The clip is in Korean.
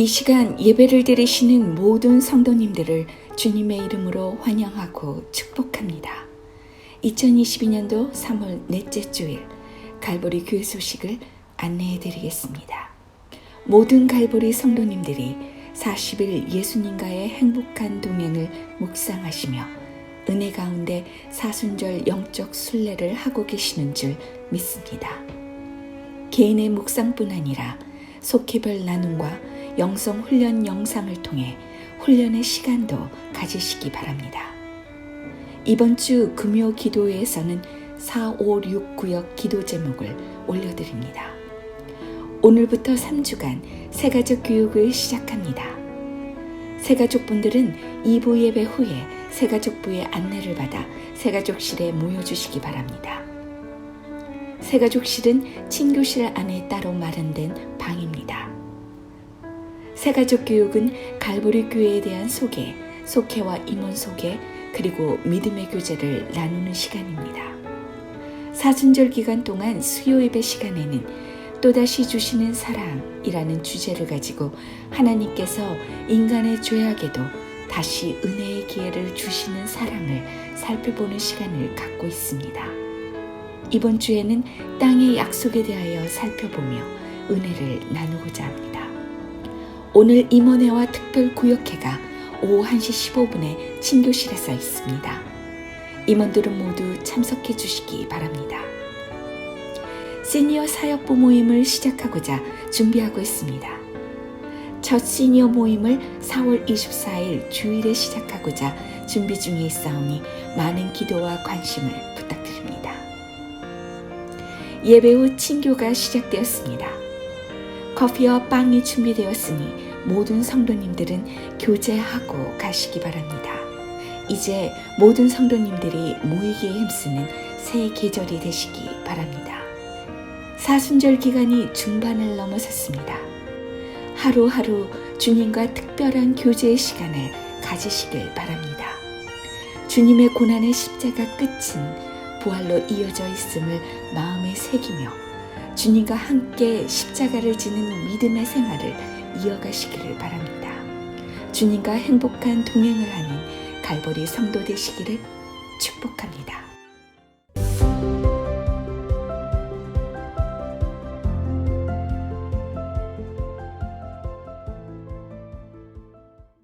이 시간 예배를 드리시는 모든 성도님들을 주님의 이름으로 환영하고 축복합니다. 2022년도 3월 넷째 주일 갈보리 교회 소식을 안내해 드리겠습니다. 모든 갈보리 성도님들이 40일 예수님과의 행복한 동행을 묵상하시며 은혜 가운데 사순절 영적 순례를 하고 계시는 줄 믿습니다. 개인의 묵상뿐 아니라 속회별 나눔과 영성 훈련 영상을 통해 훈련의 시간도 가지시기 바랍니다. 이번 주 금요 기도회에서는 4, 5, 6 구역 기도 제목을 올려드립니다. 오늘부터 3주간 새가족 교육을 시작합니다. 새가족분들은 2부 예배 후에 새가족부의 안내를 받아 새가족실에 모여주시기 바랍니다. 새가족실은 친교실 안에 따로 마련된 방입니다. 새가족 교육은 갈보리 교회에 대한 소개, 속회와 임원 소개, 그리고 믿음의 교제를 나누는 시간입니다. 사순절 기간 동안 수요 예배 시간에는 또다시 주시는 사랑이라는 주제를 가지고 하나님께서 인간의 죄악에도 다시 은혜의 기회를 주시는 사랑을 살펴보는 시간을 갖고 있습니다. 이번 주에는 땅의 약속에 대하여 살펴보며 은혜를 나누고자 합니다. 오늘 임원회와 특별 구역회가 오후 1시 15분에 친교실에 서 있습니다. 임원들은 모두 참석해 주시기 바랍니다. 시니어 사역부 모임을 시작하고자 준비하고 있습니다. 첫 시니어 모임을 4월 24일 주일에 시작하고자 준비 중에 있사오니 많은 기도와 관심을 부탁드립니다. 예배 후 친교가 시작되었습니다. 커피와 빵이 준비되었으니 모든 성도님들은 교제하고 가시기 바랍니다. 이제 모든 성도님들이 모이기에 힘쓰는 새 계절이 되시기 바랍니다. 사순절 기간이 중반을 넘어섰습니다. 하루하루 주님과 특별한 교제의 시간을 가지시길 바랍니다. 주님의 고난의 십자가 끝은 부활로 이어져 있음을 마음에 새기며 주님과 함께 십자가를 지는 믿음의 생활을 이어가시기를 바랍니다. 주님과 행복한 동행을 하는 갈보리 성도 되시기를 축복합니다.